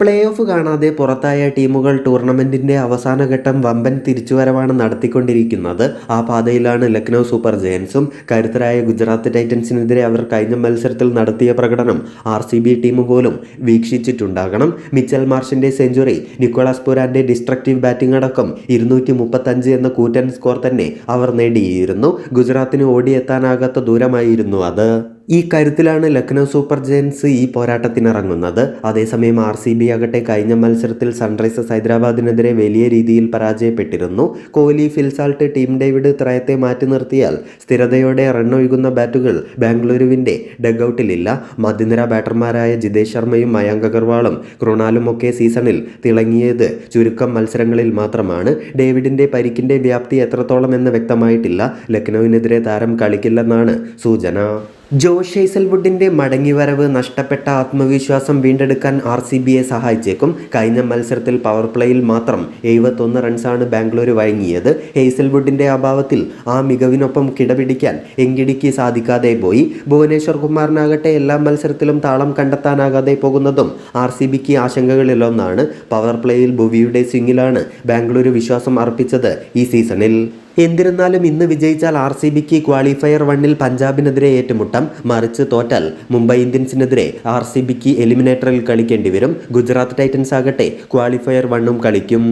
Play off കാണാതെ പുറത്തായ ടീമുകൾ അവസാന ഘട്ടം വമ്പൻ തിരിച്ചുവരവാണ് നടത്തിക്കൊണ്ടിരിക്കുന്നത്. ആ പാതയിലാണ് ലക്നൗ സൂപ്പർ ജയൻസും കരുത്തരായ ഗുജറാത്ത് ടൈറ്റൻസിനെതിരെ അവർ കഴിഞ്ഞ മത്സരത്തിൽ നടത്തിയ പ്രകടനം ആർ സി ബി ടീം പോലും വീക്ഷിച്ചിട്ടുണ്ടാകണം. മിച്ചൽ മാർഷിന്റെ സെഞ്ചുറി നിക്കോളാസ് പുരാന്റെ ഡിസ്ട്രക്റ്റീവ് ബാറ്റിംഗ് അടക്കം ഇരുന്നൂറ്റി മുപ്പത്തഞ്ച് എന്ന കൂറ്റൻ സ്കോർ തന്നെ അവർ നേടിയിരുന്നു. ഗുജറാത്തിന് ഓടിയെത്താനാകാത്ത ദൂരമായിരുന്നു അത്. ഈ കരുത്തിലാണ് ലക്നൗ സൂപ്പർ ജയൻസ് ഈ പോരാട്ടത്തിനിറങ്ങുന്നത്. അതേസമയം ആർ സി ബി ആകട്ടെ കഴിഞ്ഞ മത്സരത്തിൽ സൺറൈസേഴ്സ് ഹൈദരാബാദിനെതിരെ വലിയ രീതിയിൽ പരാജയപ്പെട്ടിരുന്നു. Kohli Phil Salt team David ത്രയത്തെ മാറ്റി നിർത്തിയാൽ സ്ഥിരതയോടെ റണ്ണൊഴുകുന്ന ബാറ്റുകൾ ബാംഗ്ലൂരുവിന്റെ ഡഗൌട്ടിലില്ല മധ്യനിര ബാറ്റർമാരായ ജിതേഷ് ശർമ്മയും മയാങ്ക് അഗർവാളും ക്രൊണാലും ഒക്കെ സീസണിൽ തിളങ്ങിയത് ചുരുക്കം മത്സരങ്ങളിൽ മാത്രമാണ്. ഡേവിഡിന്റെ പരിക്കിന്റെ വ്യാപ്തി എത്രത്തോളം എന്ന് വ്യക്തമായിട്ടില്ല. ലക്നൌവിനെതിരെ താരം കളിക്കില്ലെന്നാണ് സൂചന. ജോഷ് ഹേസൽവുഡിന്റെ മടങ്ങിവരവ് നഷ്ടപ്പെട്ട ആത്മവിശ്വാസം വീണ്ടെടുക്കാൻ ആർ സി ബിയെ സഹായിച്ചേക്കും. കഴിഞ്ഞ മത്സരത്തിൽ പവർ പ്ലേയിൽ മാത്രം എഴുപത്തൊന്ന് റൺസാണ് ബാംഗ്ലൂർ വഴങ്ങിയത്. ഹേസൽവുഡിന്റെ അഭാവത്തിൽ ആ മികവിനൊപ്പം കിടപിടിക്കാൻ എങ്കിടിക്ക് സാധിക്കാതെ പോയി. ഭുവനേശ്വർ കുമാറിനാകട്ടെ എല്ലാ മത്സരത്തിലും താളം കണ്ടെത്താനാകാതെ പോകുന്നതും ആർ സി ബിക്ക് ആശങ്കകളിലൊന്നാണ്. പവർ പ്ലേയിൽ ഭുവിയുടെ സ്വിങ്ങിലാണ് ബാംഗ്ലൂർ വിശ്വാസം അർപ്പിച്ചത് ഈ സീസണിൽ എന്നിരുന്നാലും ഇന്ന് വിജയിച്ചാൽ ആർ സി ബിക്ക് ക്വാളിഫയർ വണ്ണിൽ പഞ്ചാബിനെതിരെ ഏറ്റുമുട്ടം മറിച്ച് തോറ്റാൽ മുംബൈ ഇന്ത്യൻസിനെതിരെ ആർ സി ബിക്ക് എലിമിനേറ്ററിൽ കളിക്കേണ്ടി വരും. ഗുജറാത്ത് ടൈറ്റൻസ് ആകട്ടെ ക്വാളിഫയർ വണ്ണും കളിക്കും.